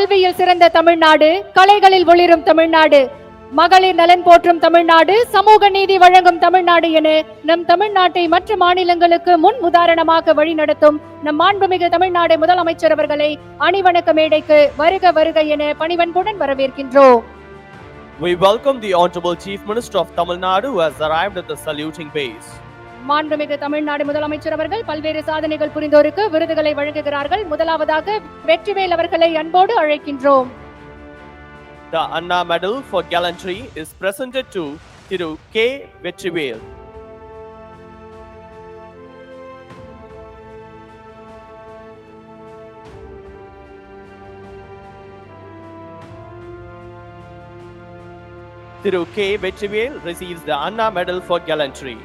கல்வியில் சிறந்த தமிழ்நாடு கலைகளில் ஒளிரும் தமிழ்நாடு மகளிர் நலன் போற்றும் தமிழ்நாடு சமூக நீதி வழங்கும் தமிழ்நாடு என நம் தமிழ்நாட்டை மற்ற மாநிலங்களுக்கு முன் உதாரணமாக வழிநடத்தும் நம் மாண்புமிகு தமிழ்நாடு முதலமைச்சர் அவர்களை அணிவணக்க மேடைக்கு வருக வருக என பணிவன்புடன் வரவேற்கின்றோம் We welcome the Honorable Chief Minister of Tamil Nadu who has arrived at the saluting base. மாண்புமிகு தமிழ்நாடு முதலமைச்சர் அவர்கள் பல்வேறு சாதனைகள் புரிந்தோருக்கு விருதுகளை வழங்குகிறார்கள் முதலாவதாக வெற்றிவேல் அவர்களை அன்போடு அழைக்கின்றோம் The Anna Medal for Gallantry is presented to Thiru K. Vetrivel. Thiru K. Vetrivel receives the Anna Medal for Gallantry.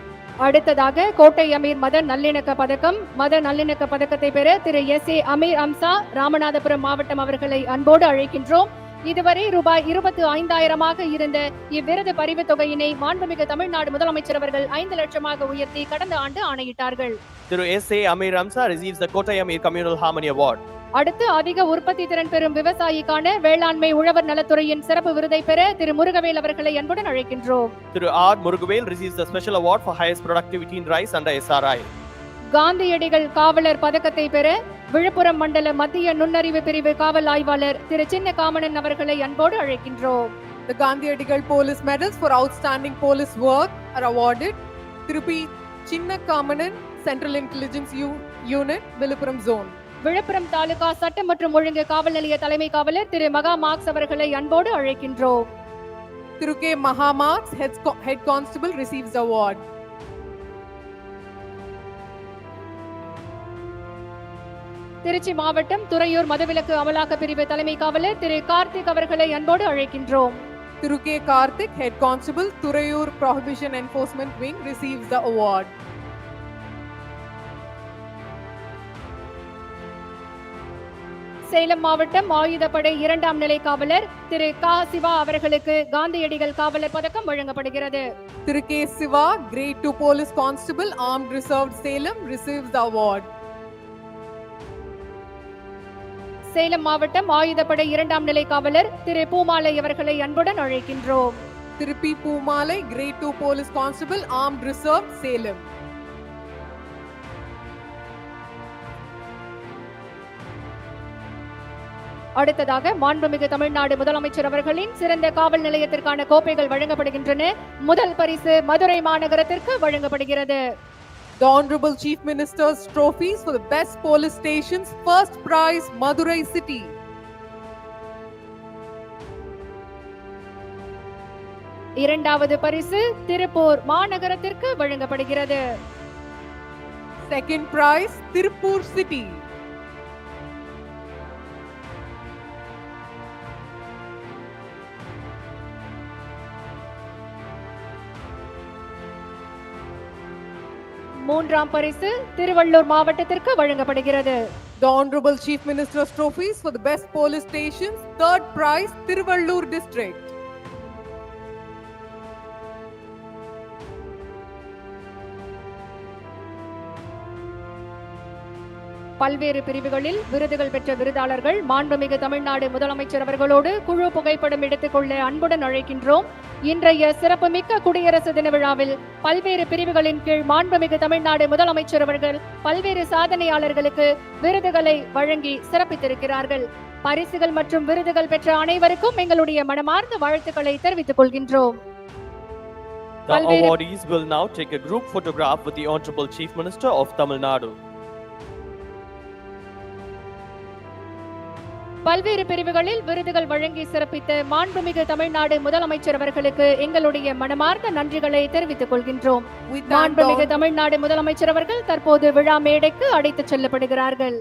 அடுத்ததாக கோட்டை அமீர் மத நல்லிணக்க பதக்கம் மத நல்லிணக்க பதக்கத்தை பெற திரு எஸ் ஏ அமீர் அம்சா ராமநாதபுரம் மாவட்டம் அவர்களை அன்போடு அழைக்கின்றோம். இதுவரை ரூபாய் இருபத்தி ஐந்தாயிரமாக இருந்த இவ்விருது பரிவு தொகையினை மாண்புமிகு தமிழ்நாடு முதலமைச்சர் அவர்கள் ஐந்து லட்சமாக உயர்த்தி கடந்த ஆண்டு ஆணையிட்டார்கள். திரு S A Amir Amsa receives த கோட்டை அமீர் கம்யூனல் Harmony அவார்ட் அடுத்து அதிக உற்பத்தி திறன் பெறும் விவசாயிக்கான வேளாண்மை உழவர் நலத்துறையின் சிறப்பு விருதை பெற திரு முருகவேல் அவர்களை அன்புடன் அழைக்கின்றோம் Thiru R. Murugavel receives the Special Award for Highest Productivity in Rice under SRI. காந்தியடிகள் காவலர் பதக்கத்தை பெற விழுப்புரம் மண்டல மத்திய நுண்ணறிவு பிரிவு காவல் ஆய்வாளர் திரு சின்ன காமனன் அவர்களை அன்போடு அழைக்கின்றோம் The Gandhi Police Medals for outstanding police work are awarded. Tirupi Chinna Kamanan, Central Intelligence U- Unit, Villupuram Zone. Villupuram taluka சட்டம் மற்றும் ஒழுங்கு காவல் நிலைய தலைமை காவலர் திரு மகா மார்க்ஸ் அவர்களை அன்போடு அழைக்கின்றோம் Mahamarks, Head, Co- Head Constable, receives the award. Trichy மாவட்டம் துறையூர் மதுவிலக்கு அமலாக்க பிரிவு தலைமை காவலர் திரு கார்த்திக் அவர்களை அன்போடு அழைக்கின்றோம் Tiruke Karthik, Head Constable, Turayur Prohibition Enforcement Wing, receives the award. Salem மாவட்டம் ஆயுதப்படை இரண்டாம் நிலை காவலர் திரு கா சிவா அவர்களுக்கு காந்தியடிகள் காவலர் பதக்கம் வழங்கப்படுகிறது Tiruke Siva, Grade 2 Police Constable, Armed Reserved Salem, receives the award. Salem மாவட்டம் ஆயுதப்படை இரண்டாம் நிலை காவலர் திரு பூமாலை அவர்களை அன்புடன் அழைக்கின்றோம் Tirupi Pumalai, Grade 2 Police Constable, Armed Reserved Salem. அடுத்ததாக மாண்புமிகு தமிழ்நாடு முதலமைச்சர் அவர்களின் சிறந்த காவல் நிலையத்திற்கான கோப்பைகள் வழங்கப்படுகின்றன முதல் பரிசு மதுரை மாநகரத்திற்கு வழங்கப்படுகிறது The Honorable Chief Minister's trophies for the best police stations, first prize Madurai City. இரண்டாவது பரிசு திருப்பூர் மாநகரத்திற்கு வழங்கப்படுகிறது Second prize Tirupur City. மூன்றாம் பரிசு திருவள்ளூர் மாவட்டத்திற்கு வழங்கப்படுகிறது The Honorable Chief Minister's trophies for the best police stations, third prize Tiruvallur District. பல்வேறு பிரிவுகளில் விருதுகள் பெற்ற விருதாளர்கள் மாண்புமிகு தமிழ்நாடு முதலமைச்சர் அவர்களோடு குழு புகைப்படம் எடுத்துக்கொள்ள அன்புடன் அழைக்கின்றோம். இன்றைய சிறப்புமிக்க குடியரசு தின விழாவில் பல்வேறு பிரிவுகளின் கீழ் மாண்புமிகு தமிழ்நாடு முதலமைச்சர் அவர்கள் பல்வேறு சாதனையாளர்களுக்கு விருதுகளை வழங்கி சிறப்பித்திருக்கிறார்கள். பரிசுகள் மற்றும் விருதுகள் பெற்ற அனைவருக்கும் எங்களுடைய மனமார்ந்த வாழ்த்துக்களை தெரிவித்துக் கொள்கின்றோம். The awardees will now take a group photograph with the Honorable Chief Minister of Tamil Nadu. பல்வேறு பிரிவுகளில் விருதுகள் வழங்கி சிறப்பித்த மாண்புமிகு தமிழ்நாடு முதலமைச்சர் அவர்களுக்கு எங்களுடைய மனமார்ந்த நன்றிகளை தெரிவித்துக் கொள்கின்றோம். மாண்புமிகு தமிழ்நாடு முதலமைச்சர் அவர்கள் தற்போது விழா மேடைக்கு அழைத்துச் செல்லப்படுகிறார்கள்.